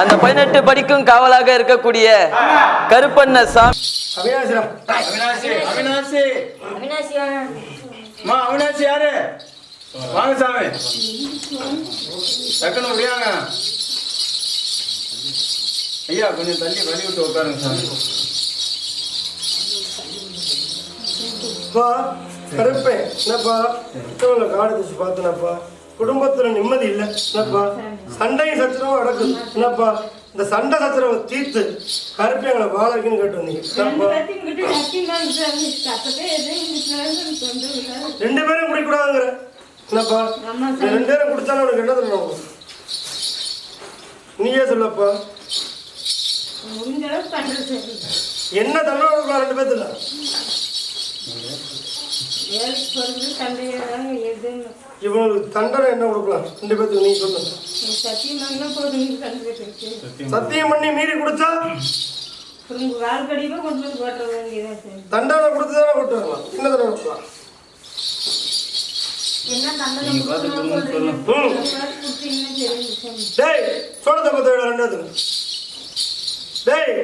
அந்த பதினெட்டு படிக்கும் காவலாக இருக்கக்கூடிய கருப்பண்ண சாமி. அவினாசிரம். அவினாசி அவினாசி. அவினாசி யாரு? வாங்க சாமி. டக்குனு முடியாங்க. ஐயா கொஞ்சம் தள்ளி வழி விட்டு உட்காருங்க சாமி. அப்பா கருப்பேன் என்னப்பா? காடு தச்சு பார்த்தனப்பா? குடும்பத்துல நிம்மதி இல்லை. என்னப்பா? சண்டையும் சச்சரவும் நடக்குது. என்னப்பா? இந்த சண்டை சச்சரவை தீர்த்து கருப்பை எங்களை வாழ கேட்டு வந்தீங்க. ரெண்டு பேரும் குடிக்கூடாதுங்கிற. என்னப்பா? ரெண்டு பேரும் குடிச்சாலும் உனக்கு என்ன தரணும் நீயே சொல்லப்பா. என்ன தண்டனை ரெண்டு பேத்துல இவங்களுக்கு தண்டனை என்ன கொடுக்கலாம்? ரெண்டு பேத்துக்கு நீ சொல்லு சத்தியம் பண்ணி மீறி சார் தண்டனை கொடுத்து தானே கொண்டு வரலாம் என்ன தண்டனை கொடுக்கலாம்? நீங்க. டேய் சோழத்தை பத்த ரெண்டு டேய்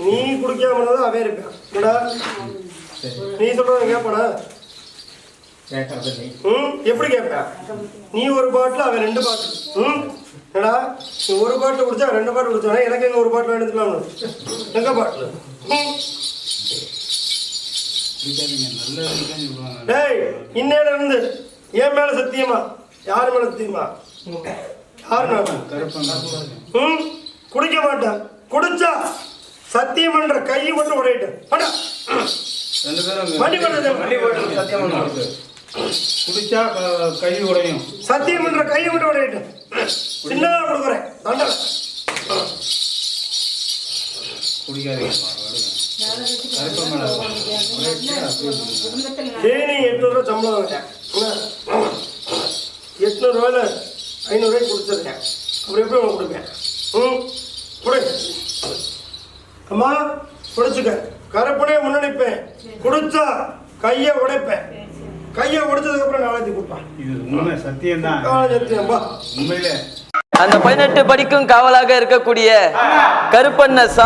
நீ குடிக்காம இருந்தா அவன் இருப்பான் என்னடா நீ சொல்றத கேட்பானா ம் எப்படி கேட்பேன் நீ ஒரு பாட்டில் அவன் ரெண்டு பாட்டில் ம் என்னடா நீ ஒரு பாட்டில் குடிச்சா ரெண்டு பாட்டில் குடிச்சானா எனக்கு எங்க ஒரு பாட்டில் எடுத்துக்கலாம் எங்க பாட்டில் டேய் இன்னையில இருந்து என் மேல சத்தியமா யார் மேல சத்தியமா யார் மேல ம் குடிக்க மாட்டேன் குடிச்சா சத்தியம் என்ற கையை. ரெண்டு பேரும் வண்டி போட்டு சத்தியம் குடிச்சா க- உடையும். சத்தியம் என்ற கையை மட்டும் உடையிட்டேன் சின்னதா கொடுக்குறேன். தண்டனை. டெய்லி எட்நூறுவா சம்பளம் எட்நூறுவாயில் ஐநூறுரூவாய்க்கு கொடுத்துருக்கேன் அப்புறம் எப்படி உனக்கு கொடுப்பேன்? ம் கொடு. அம்மா குடிச்சுக்க கருப்பனே முன்னணிப்பேன். குடிச்சா கையை உடைப்பேன். கையை உடைச்சதுக்கப்புறம் நாளைக்கு கொடுப்பேன். இது உண்மை சத்தியம் தான். காலஞ்சத்தியம்பா உண்மையிலே. அந்த பதினெட்டு படிக்கும் காவலாக இருக்கக்கூடிய கருப்பண்ண சாமி